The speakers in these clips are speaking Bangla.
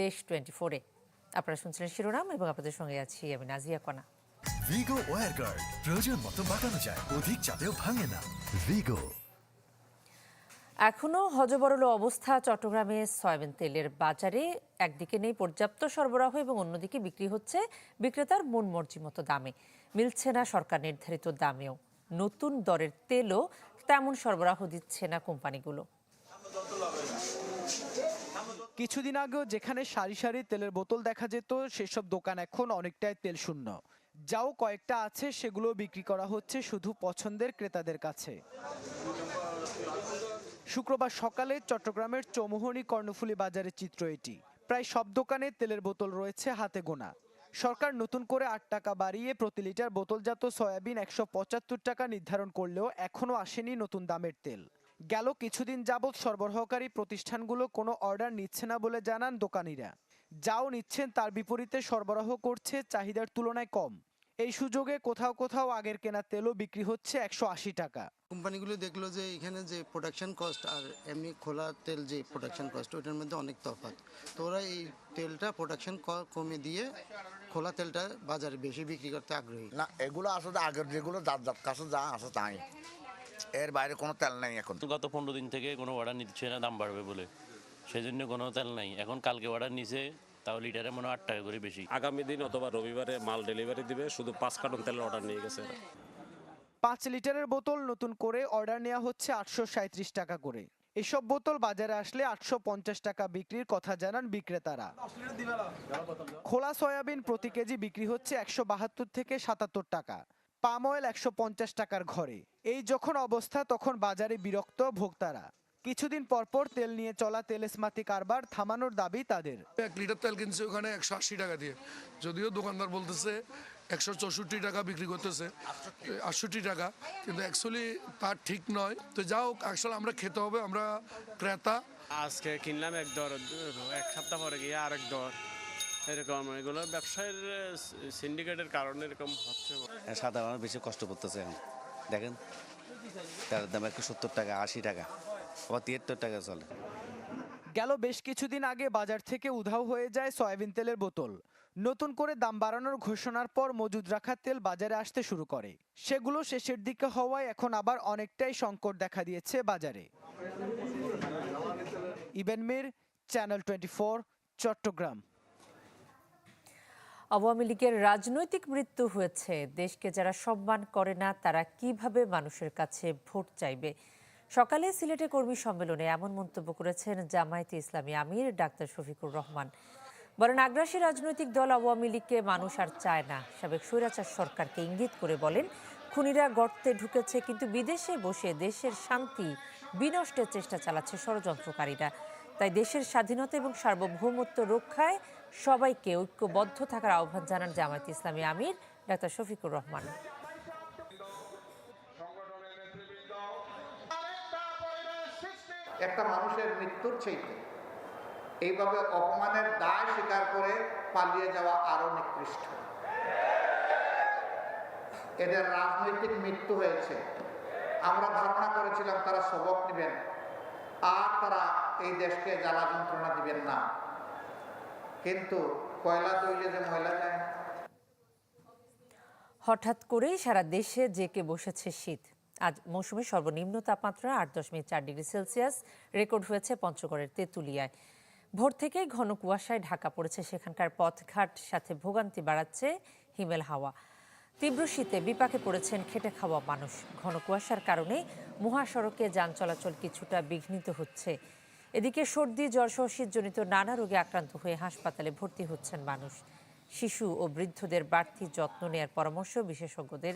দেশ টোয়েন্টি ফোরে আপনারা শুনছিলেন শিরোনাম এবং আপনাদের সঙ্গে আছি আমি নাজিয়া কণা। ভিগো ওয়ার গার্ড প্রয়োজন মতো বাঁকানো যায় অধিক চাপেও ভাঙে না। ভিগো এখনও হজবরল অবস্থা চট্টগ্রামে সয়াবিন তেলের বাজারে। একদিকে নেই পর্যাপ্ত সরবরাহ এবং অন্যদিকে বিক্রি হচ্ছে বিক্রেতার মন মর্জি মতো দামে। মিলছে না সরকার নির্ধারিত দামেও। নতুন দরের তেলও তেমন সরবরাহ দিচ্ছে না কোম্পানিগুলো। কিছুদিন আগেও যেখানে সারি সারি তেলের বোতল দেখা যেত, সেসব দোকান এখন অনেকটাই তেল শূন্য। যাও কয়েকটা আছে সেগুলো বিক্রি করা হচ্ছে শুধু পছন্দের ক্রেতাদের কাছে। শুক্রবার সকালে চট্টগ্রামের চৌমুহনী কর্ণফুলী বাজারের চিত্র এটি। প্রায় সব দোকানে তেলের বোতল রয়েছে হাতে গোনা। সরকার নতুন করে আট টাকা বাড়িয়ে প্রতি লিটার বোতলজাত সয়াবিন একশো পঁচাত্তর টাকা নির্ধারণ করলেও এখনও আসেনি নতুন দামের তেল। গেল কিছুদিন যাবৎ সরবরাহকারী প্রতিষ্ঠানগুলো কোনো অর্ডার নিচ্ছে না বলে জানান দোকানিরা। যাও নিচ্ছেন তার বিপরীতে সরবরাহ করছে চাহিদার তুলনায় কম। এই সুযোগে কোথাও কোথাও আগের কেনা তেলও বিক্রি হচ্ছে একশো আশি টাকা। কোম্পানিগুলো দেখল যে এখানে যে প্রোডাকশন কস্ট আর এমনি খোলা তেল যে প্রোডাকশন কস্ট ওইটার মধ্যে অনেক তফাৎ। তো ওরা এই তেলটা প্রোডাকশন কমে দিয়ে খোলা তেলটা বাজারে বেশি বিক্রি করতে আগ্রহী। না এগুলো আসলে আগের যেগুলো যার যার কাছে যা আছে তাই। এর বাইরে কোনো তেল নেই এখন। গত পনেরো দিন থেকে কোনো অর্ডার নিচ্ছে না দাম বাড়বে বলে। সেই জন্য কোনো তেল নাই। এখন কালকে অর্ডার নিছে তাও লিটারে মনে হয় আট টাকা করে বেশি। আগামী দিন অথবা রবিবারে মাল ডেলিভারি দিবে শুধু পাঁচ কার্টন তেলের অর্ডার নিয়ে গেছে পাঁচ লিটারের বোতল নতুন করে অর্ডার নেওয়া হচ্ছে আটশো সাঁত্রিশ টাকা করে। এসব বোতল বাজারে আসলে আটশো পঞ্চাশ টাকা বিক্রির কথা জানান বিক্রেতারা। খোলা সয়াবিন প্রতি কেজি বিক্রি হচ্ছে একশো বাহাত্তর থেকে সাতাত্তর টাকা। পাম অয়েল একশো পঞ্চাশ টাকার ঘরে। এই যখন অবস্থা তখন বাজারে বিরক্ত ভোক্তারা। কিছুদিন পরপর তেল নিয়ে চলা তেলেসমাতি কারবার থামানোর দাবি তাদের। এক লিটার তেল কিনছে ওখানে একশো আশি টাকা দিয়ে। যদিও দোকানদার বলতেছে একশো চৌষট্টি টাকা বিক্রি করতেছে। আটষট্টি টাকা কিন্তু অ্যাকচুয়ালি তার ঠিক নয়। তো যা হোক আসলে আমরা খেতে হবে আমরা ক্রেতা। আজকে কিনলাম এক দর এক সপ্তাহ পরে গিয়ে আরেক দর। এরকম এগুলো ব্যবসায়ের সিন্ডিকেটের কারণে এরকম হচ্ছে। সাধারণ বেশি কষ্ট করতেছে এখন। দেখেন তার দাম একশো সত্তর টাকা আশি টাকা। আবার তিয়াত্তর টাকা চলে। গেল বেশ কিছুদিন আগে বাজার থেকে উধাও হয়ে যায় সয়াবিন তেলের বোতল। নতুন করে দাম বাড়ানোর ঘোষণার পর মজুদ রাখা তেল বাজারে আসতে শুরু করে। সেগুলো শেষের দিকে হওয়ায় এখন আবার অনেকটাই সংকট দেখা দিয়েছে বাজারে। Iben Mir channel twenty Chattogram. Awami লীগের রাজনৈতিক মৃত্যু হয়েছে। দেশকে যারা সম্মান করে না, তারা কীভাবে মানুষের কাছে ভোট চাইবে? সকালে সিলেটে কর্মী সম্মেলনে এমন মন্তব্য করেছেন জামায়াতে ইসলামী আমির ডাক্তার শফিকুর রহমান। বলেন, আগ্রাসী রাজনৈতিক দল আওয়ামী লীগকে মানুষ আর চায় না। সাবেক স্বৈরাচার সরকারকে ইঙ্গিত করে বলেন, খুনিরা গর্তে ঢুকেছে, কিন্তু বিদেশে বসে দেশের শান্তি বিনষ্টের চেষ্টা চালাচ্ছে ষড়যন্ত্রকারীরা। তাই দেশের স্বাধীনতা এবং সার্বভৌমত্ব রক্ষায় সবাইকে ঐক্যবদ্ধ থাকার আহ্বান জানান জামায়াত ইসলামী আমির ডাক্তার শফিকুর রহমান। একটা মানুষের মৃত্যুর চাইতে এইভাবে অপমানের দায় স্বীকার করে পালিয়ে যাওয়া আরও নিকৃষ্ট। এদের রাজনৈতিক মৃত্যু হয়েছে। আমরা ধারণা করেছিলাম তারা সবক নেবেন, আর তারা এই দেশকে জ্বালা যন্ত্রণা দিবেন না। কিন্তু কয়লা তৈলে যে ময়লা যায় হঠাৎ করেই সারা দেশে জেকে বসেছে শীত। আজ মৌসুমে সর্বনিম্ন তাপমাত্রা আট দশমিক চার ডিগ্রি সেলসিয়াস, রেকর্ড হয়েছে পঞ্চগড়ের তেঁতুলিয়ায়। ভোর থেকেই ঘন কুয়াশায় ঢাকা পড়েছে সেখানকার পথঘাট, সাথে ভোগান্তি বাড়াচ্ছে হিমেল হাওয়া। তীব্র শীতে বিপাকে পড়েছেন খেটে খাওয়া মানুষ। ঘন কুয়াশার কারণে মহাসড়কে যান চলাচল কিছুটা বিঘ্নিত হচ্ছে। এদিকে সর্দি জ্বরসহ শীতজনিত নানা রোগে আক্রান্ত হয়ে হাসপাতালে ভর্তি হচ্ছেন মানুষ। শিশু ও বৃদ্ধদের বাড়তি যত্ন নেয়ার পরামর্শ বিশেষজ্ঞদের।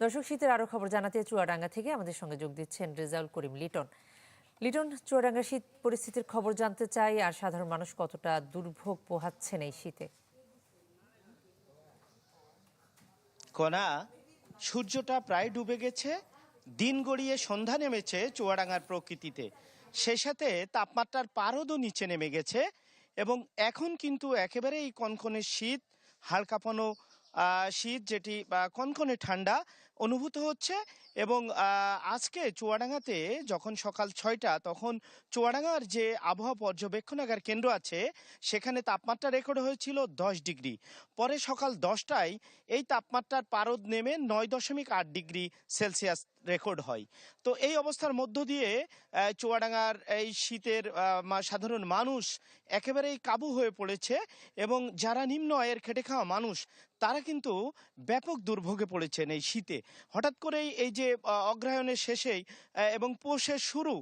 দর্শক, শীতের আরও খবর জানাতে চুয়াডাঙ্গা থেকে আমাদের সঙ্গে যোগ দিচ্ছেন রেজাউল করিম লিটন। লিটন, চুয়াডাঙ্গা শীত পরিস্থিতির খবর জানতে চাই, আর সাধারণ মানুষ কতটা দুর্ভোগ পোহাচ্ছেন এই শীতে? কণা, সূর্যটা প্রায় ডুবে গেছে দিন গড়িয়ে সন্ধ্যা নেমেছে চুয়াডাঙ্গার প্রকৃতিতে। সে সাথে তাপমাত্রার পারদও নিচে নেমে গেছে এবং এখন কিন্তু একেবারেই কনকনে শীত হাড় শীত যেটি, বা কনকনে ঠান্ডা অনুভূত হচ্ছে এবং আজকে চুয়াডাঙ্গাতে যখন সকাল ছয়টা তখন চুয়াডাঙ্গার যে আবহাওয়া পর্যবেক্ষণাগার কেন্দ্র আছে, সেখানে তাপমাত্রা রেকর্ড হয়েছিল দশ ডিগ্রি। পরে সকাল দশটায় এই তাপমাত্রার পারদ নেমে নয় দশমিক আট ডিগ্রি সেলসিয়াস রেকর্ড হয়। তো এই অবস্থার মধ্য দিয়ে চুয়াডাঙ্গার এই শীতের সাধারণ মানুষ একেবারেই কাবু হয়ে পড়েছে এবং যারা নিম্ন আয়ের খেটে খাওয়া মানুষ তারা কিন্তু ব্যাপক দুর্ভোগে পড়েছেন এই শীতে। হঠাৎ করেই এই যে অগ্রহায়ণের শেষেই এবং পৌষের শুরু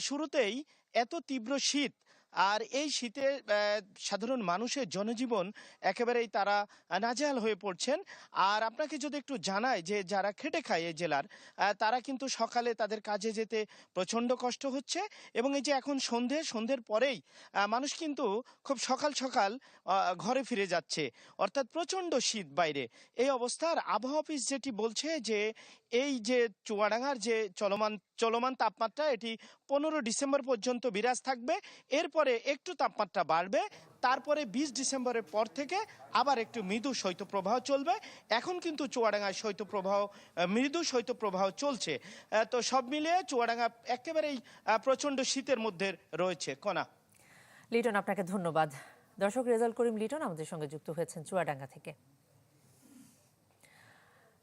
শুরুতেই এত তীব্র শীত আর এই শীতে সাধারণ মানুষের জনজীবন একেবারেই তারা নাজেহাল হয়ে পড়ছেন। আর আপনাকে যদি একটু জানাই যে যারা খেটে খায় এই জেলার তারা কিন্তু সকালে তাদের কাজে যেতে প্রচণ্ড কষ্ট হচ্ছে এবং এই যে এখন সন্ধে, সন্ধ্যের পরেই মানুষ কিন্তু খুব সকাল সকাল ঘরে ফিরে যাচ্ছে। অর্থাৎ প্রচণ্ড শীত বাইরে। এই অবস্থার আবহাওয়া অফিস যেটি বলছে যে, এই যে চুয়াডাঙ্গার যে চলমান চলমান তাপমাত্রা, এটি পনেরো ডিসেম্বর পর্যন্ত বিরাজ থাকবে। এরপরে একটু তাপমাত্রা বাড়বে, তারপরে বিশ ডিসেম্বরের পর থেকে আবার একটু মৃদু শৈত্যপ্রবাহ চলবে। এখন কিন্তু চুয়াডাঙ্গায় শৈত্যপ্রবাহ মৃদু শৈত্যপ্রবাহ চলছে। তো সব মিলিয়ে চুয়াডাঙ্গা একেবারেই প্রচণ্ড শীতের মধ্যে রয়েছে। কণা লিটন, আপনাকে ধন্যবাদ। দর্শক রেজাল করিম লিটন আমাদের সঙ্গে যুক্ত হয়েছেন চুয়াডাঙ্গা থেকে।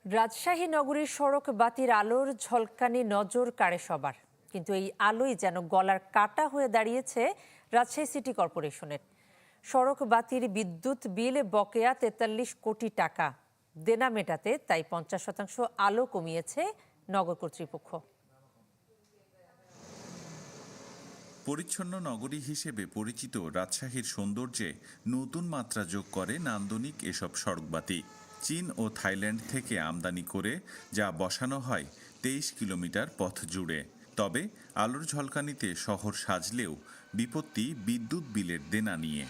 রাজশাহী নগরীর সড়ক বাতির আলোর ঝলকানি নজর কাড়ে সবার। কিন্তু এই আলোই যেন গলার কাটা হয়ে দাঁড়িয়েছে রাজশাহী সিটি কর্পোরেশনের। সড়ক বাতির বিদ্যুৎ বিল বকেয়া তেতাল্লিশ কোটি টাকা। দেনা মেটাতে তাই পঞ্চাশ শতাংশ আলো কমিয়েছে নগর কর্তৃপক্ষ। পরিচ্ছন্ন নগরী হিসেবে পরিচিত রাজশাহীর সৌন্দর্যে নতুন মাত্রা যোগ করে নান্দনিক এসব সড়কবাতি চীন ও থাইল্যান্ড থেকে আমদানি করে যা বসানো হয় তেইশ কিলোমিটার পথ জুড়ে। তবে আলোর ঝলকানিতে শহর সাজলেও বিপত্তি বিদ্যুৎ বিলের দেনা নিয়ে।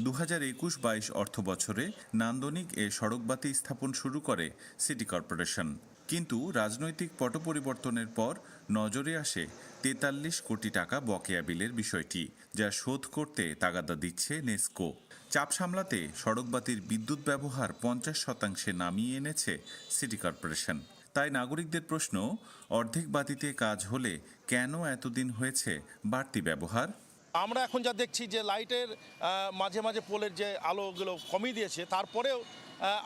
দু হাজার একুশ বাইশ অর্থ বছরে নান্দনিক এ সড়কবাতি স্থাপন শুরু করে সিটি কর্পোরেশন। কিন্তু রাজনৈতিক পট পরিবর্তনের পর নজরে আসে তেতাল্লিশ কোটি টাকা বকেয়া বিলের বিষয়টি, যা শোধ করতে তাগাদা দিচ্ছে নেস্কো। চাপ সামলাতে সড়কবাতির বিদ্যুৎ ব্যবহার পঞ্চাশ শতাংশে নামিয়ে এনেছে সিটি কর্পোরেশন। তাই নাগরিকদের প্রশ্ন অর্ধেক বাতিতে কাজ হলে কেন এতদিন হয়েছে বাড়তি ব্যবহার? আমরা এখন যা দেখছি যে লাইটের মাঝে মাঝে পোলের যে আলোগুলো কমিয়ে দিয়েছে তারপরেও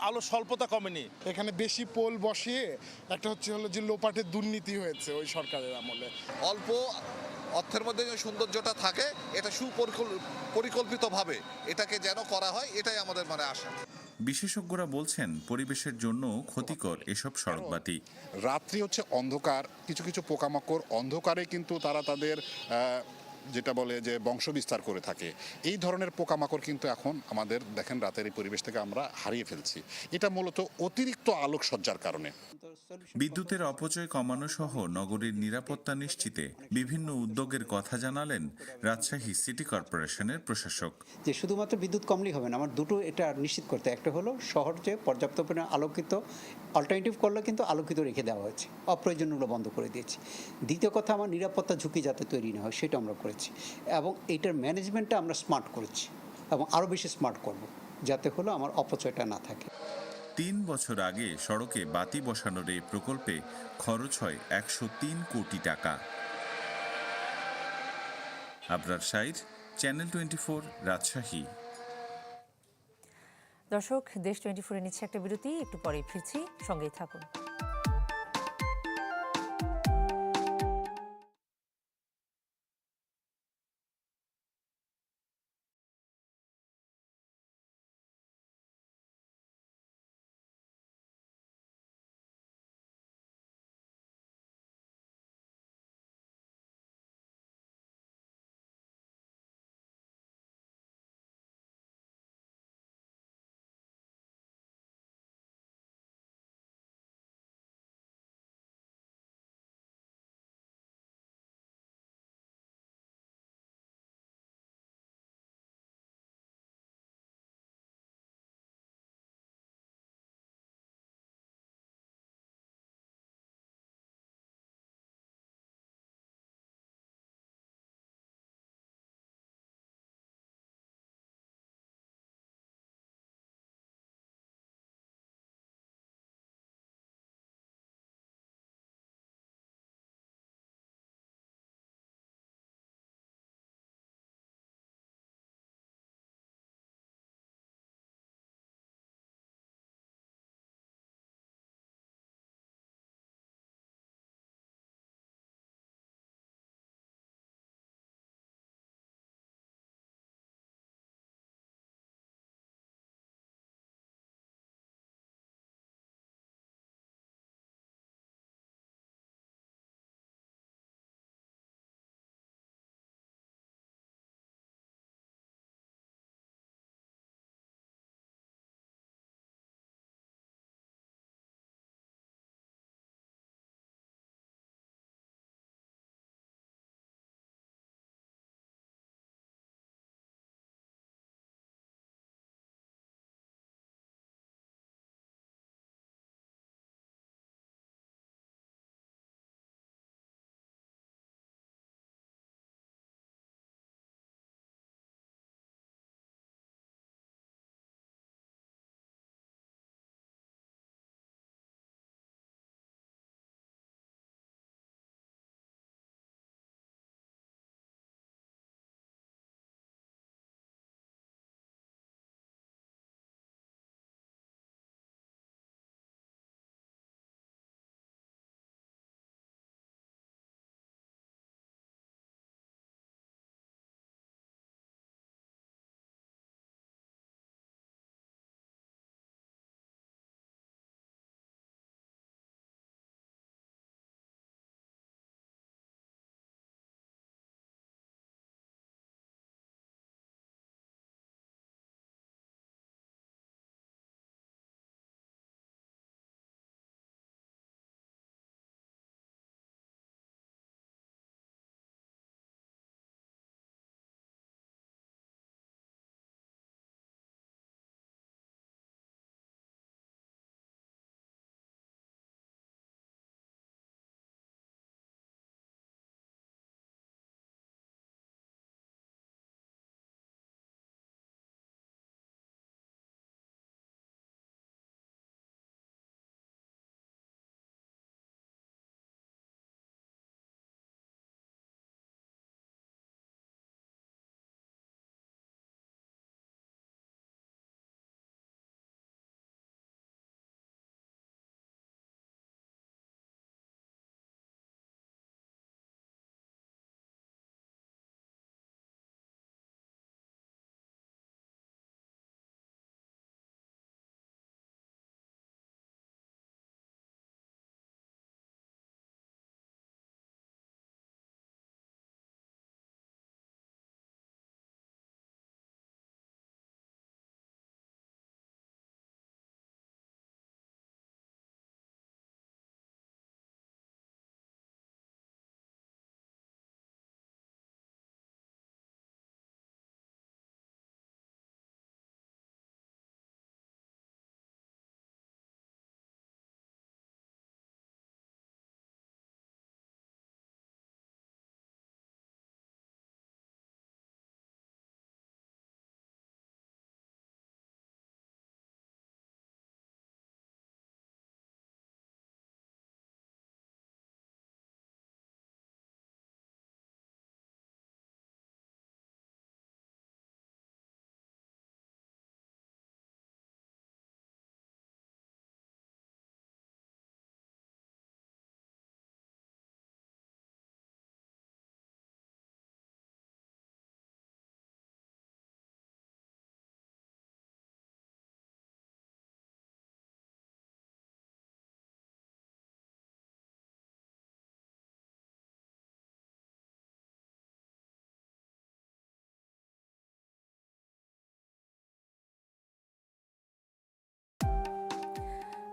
আলো স্বল্পতা কমেনি। এখানে বেশি পোল বসিয়ে একটা হচ্ছে হলো যে লোপাটের দুর্নীতি হয়েছে ওই সরকারের আমলে। অল্প অর্থের মধ্যে যে সৌন্দর্যটা থাকে এটা সুপরিকল্পিতভাবে এটাকে যেন করা হয় এটাই আমাদের মানে আশা। বিশেষজ্ঞরা বলছেন পরিবেশের জন্য ক্ষতিকর এসব সড়কবাতি। রাত্রি হচ্ছে অন্ধকার কিছু কিছু পোকামাকড় অন্ধকারে কিন্তু তারা তাদের যেটা বলে যে বংশ বিস্তার করে থাকে। এই ধরনের পোকামাকড় কিন্তু এখন আমাদের দেখেন রাতের এই পরিবেশ থেকে আমরা হারিয়ে ফেলছি। এটা মূলত অতিরিক্ত আলোকসজ্জার কারণে। বিদ্যুতের অপচয় কমানো সহ নগরীর নিরাপত্তা নিশ্চিতে বিভিন্ন উদ্যোগের কথা জানালেন রাজশাহী সিটি কর্পোরেশনের প্রশাসক। যে শুধুমাত্র বিদ্যুৎ কমলেই হবে না আমার দুটো এটা নিশ্চিত করতে। একটা হলো শহর যে পর্যাপ্ত পরিমাণে আলোকিত অল্টারনেটিভ করলে কিন্তু আলোকিত রেখে দেওয়া হয়েছে। অপ্রয়োজনীয়গুলো বন্ধ করে দিয়েছি। দ্বিতীয় কথা আমার নিরাপত্তা ঝুঁকি যাতে তৈরি না হয় সেটা আমরা করেছি এবং এইটার ম্যানেজমেন্টটা আমরা স্মার্ট করেছি এবং আরও বেশি স্মার্ট করব যাতে হলো আমার অপচয়টা না থাকে। তিন বছর আগে সড়কে বাতি বসানোর এই প্রকল্পে খরচ হয় একশো তিন কোটি টাকা। Abrar Said channel twenty four Rajshahi. দর্শক দেশ টোয়েন্টি ফোরে নিচ্ছে একটা বিরতি একটু পরেই ফিরছি সঙ্গেই থাকুন।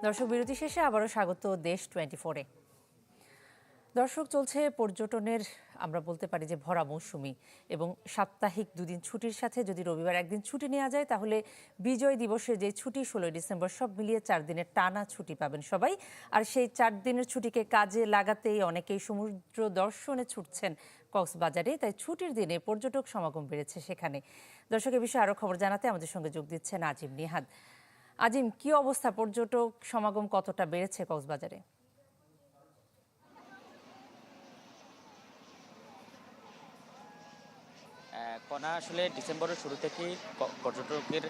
দর্শক, বিরতি শেষে আবারও স্বাগত দেশ টোয়েন্টি ফোরে দর্শক, চলছে পর্যটনের, আমরা বলতে পারি যে ভরা মৌসুমি এবং সাপ্তাহিক দুদিন ছুটির সাথে যদি রবিবার একদিন ছুটি নেওয়া যায়, তাহলে বিজয় দিবসে যে ছুটি, ষোলোই ডিসেম্বর, সব মিলিয়ে চার দিনের টানা ছুটি পাবেন সবাই। আর সেই চার দিনের ছুটিকে কাজে লাগাতেই অনেকেই সমুদ্র দর্শনে ছুটছেন কক্সবাজারে, তাই ছুটির দিনে পর্যটক সমাগম বেড়েছে সেখানে। দর্শকের বিষয়ে আরও খবর জানাতে আমাদের সঙ্গে যোগ দিচ্ছেন আজিম নিহাদ। আজিম কি অবস্থা? পর্যটক সমাগম কতটা বেড়েছে কক্সবাজারে? কণা আসলে ডিসেম্বরের শুরু থেকেই পর্যটকের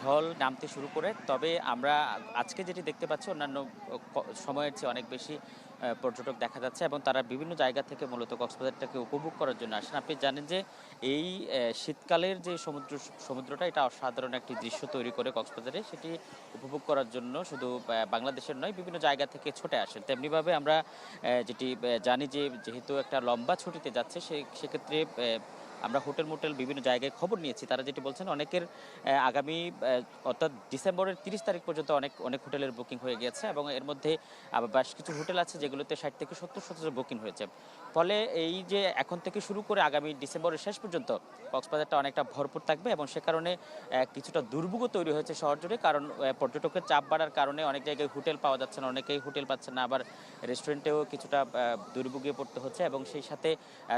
ঢল নামতে শুরু করে। তবে আমরা আজকে যেটি দেখতে পাচ্ছি, অন্যান্য সময়ের চেয়ে অনেক বেশি পর্যটক দেখা যাচ্ছে এবং তারা বিভিন্ন জায়গা থেকে মূলত কক্সবাজারটাকে উপভোগ করার জন্য আসেন। আপনি জানেন যে এই শীতকালের যে সমুদ্র, সমুদ্রটা, এটা অসাধারণ একটি দৃশ্য তৈরি করে কক্সবাজারে। সেটি উপভোগ করার জন্য শুধু বাংলাদেশের নয়, বিভিন্ন জায়গা থেকে ছুটে আসেন। তেমনিভাবে আমরা যেটি জানি যে যেহেতু একটা লম্বা ছুটিতে যাচ্ছে, সে, সেক্ষেত্রে আমরা হোটেল মোটেল বিভিন্ন জায়গায় খবর নিয়েছি। তারা যেটি বলছেন, অনেকের আগামী অর্থাৎ ডিসেম্বরের তিরিশ তারিখ পর্যন্ত অনেক অনেক হোটেলের বুকিং হয়ে গিয়েছে এবং এর মধ্যে আবার বেশ কিছু হোটেল আছে যেগুলোতে ষাট থেকে সত্তর শতাংশ বুকিং হয়েছে। ফলে এই যে এখন থেকে শুরু করে আগামী ডিসেম্বরের শেষ পর্যন্ত কক্সবাজারটা অনেকটা ভরপুর থাকবে এবং সে কারণে কিছুটা দুর্ভোগও তৈরি হয়েছে শহর জুড়ে কারণ পর্যটকের চাপ বাড়ার কারণে অনেক জায়গায় হোটেল পাওয়া যাচ্ছে না, অনেকেই হোটেল পাচ্ছে না, আবার রেস্টুরেন্টেও কিছুটা দুর্ভোগে পড়তে হচ্ছে এবং সেই সাথে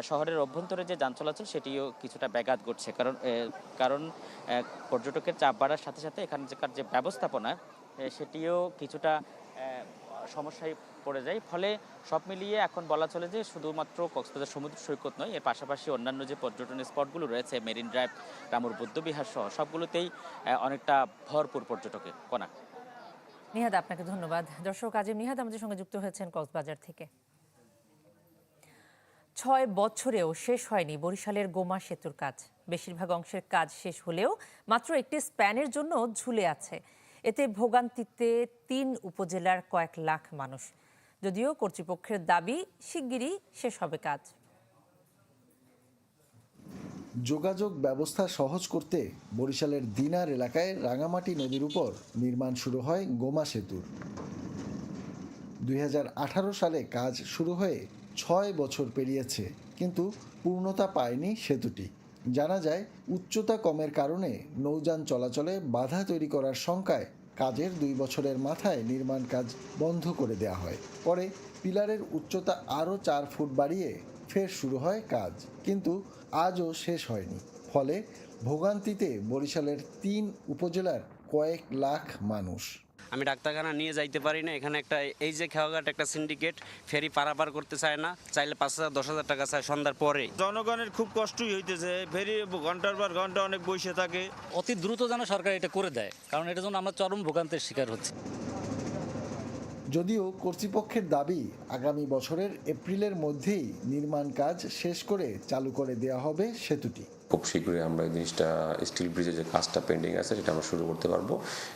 শহরের অভ্যন্তরে যে যান চলাচল সেটিও কিছুটা ব্যাঘাত ঘটছে। কারণ কারণ পর্যটকের চাপ বাড়ার সাথে সাথে এখানকার যে ব্যবস্থাপনা সেটিও কিছুটা সমস্যায় পড়ে যায়। ফলে সব মিলিয়ে এখন বলা চলে যে শুধুমাত্র কক্সবাজার সমুদ্র সৈকত নয়, এর পাশাপাশি অন্যান্য যে পর্যটন স্পটগুলো রয়েছে, মেরিন ড্রাইভ, রামুর বৌদ্ধবিহার সহ, সবগুলোতেই অনেকটা ভরপুর পর্যটকে কণা। নিহাদ, আপনাকে ধন্যবাদ। দর্শক, আজিম নিহাদ আমাদের সঙ্গে যুক্ত হয়েছেন কক্সবাজার থেকে। ছয় বছরেও শেষ হয়নি বরিশালের গোমা সেতুর কাজ। বেশিরভাগ অংশের কাজ শেষ হলেও মাত্র একটি স্প্যানের জন্য ঝুলে আছে। এতে ভোগান্তিতে তিন উপজেলার কয়েক লাখ মানুষ। যদিও কর্তৃপক্ষের দাবি, শিগগিরই শেষ হবে কাজ। যোগাযোগ ব্যবস্থা সহজ করতে বরিশালের দিনার এলাকায় রাঙামাটি নদীর উপর নির্মাণ শুরু হয় গোমা সেতুর। দুই হাজার আঠারো সালে কাজ শুরু হয়ে ছয় বছর পেরিয়েছে, কিন্তু পূর্ণতা পায়নি সেতুটি। জানা যায়, উচ্চতা কমের কারণে নৌযান চলাচলে বাধা তৈরি করার শঙ্কায় কাজের দুই বছরের মাথায় নির্মাণ কাজ বন্ধ করে দেওয়া হয়। পরে পিলারের উচ্চতা আরও চার ফুট বাড়িয়ে ফের শুরু হয় কাজ, কিন্তু আজও শেষ হয়নি। ফলে ভোগান্তিতে বরিশালের তিন উপজেলার কয়েক লাখ মানুষ আমি ডাক্তারখানা নিয়ে যাইতে পারি না। এখানে একটা এই যে খেয়াঘাট একটা সিন্ডিকেট ফেরি পারাপার করতে চায় না চাইলে পাঁচ হাজার দশ হাজার টাকা চায় সন্ধ্যার পরে। জনগণের খুব কষ্টই হইতেছে। ফেরি ঘণ্টার পর ঘণ্টা অনেক বসে থাকে। অতি দ্রুত যেন সরকার এটা করে দেয় কারণ এটা জন্য আমরা চরম ভোগান্তের শিকার হচ্ছি। যদিও কর্তৃপক্ষের দাবি আগামী বছরের এপ্রিলের মধ্যেই নির্মাণ কাজ শেষ করে চালু করে দেওয়া হবে সেতুটি। খুব শীঘ্রই আমরা এই জিনিসটা স্টিল ব্রিজের যে কাজটা পেন্ডিং আছে সেটা আমরা শুরু করতে পারব।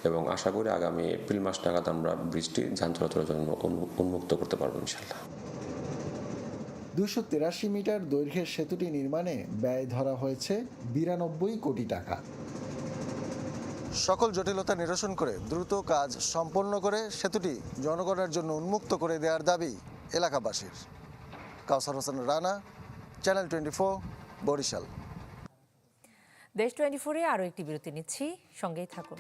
এবং আশা করি আগামী এপ্রিল মাস নাগাদ আমরা ব্রিজটি যান চলাচলের জন্য উন্মুক্ত করতে পারব ইনশাল্লাহ দুশো তেরাশি মিটার দৈর্ঘ্যের সেতুটি নির্মাণে ব্যয় ধরা হয়েছে বিরানব্বই কোটি টাকা। সকল জটিলতা নিরসন করে দ্রুত কাজ সম্পন্ন করে সেতুটি জনগণের জন্য উন্মুক্ত করে দেওয়ার দাবি এলাকাবাসীর। Kawsar Hossain Rana channel twenty four Barishal. Desh twenty ফোরে আরও একটি বিরতি নিচ্ছি সঙ্গেই থাকুন।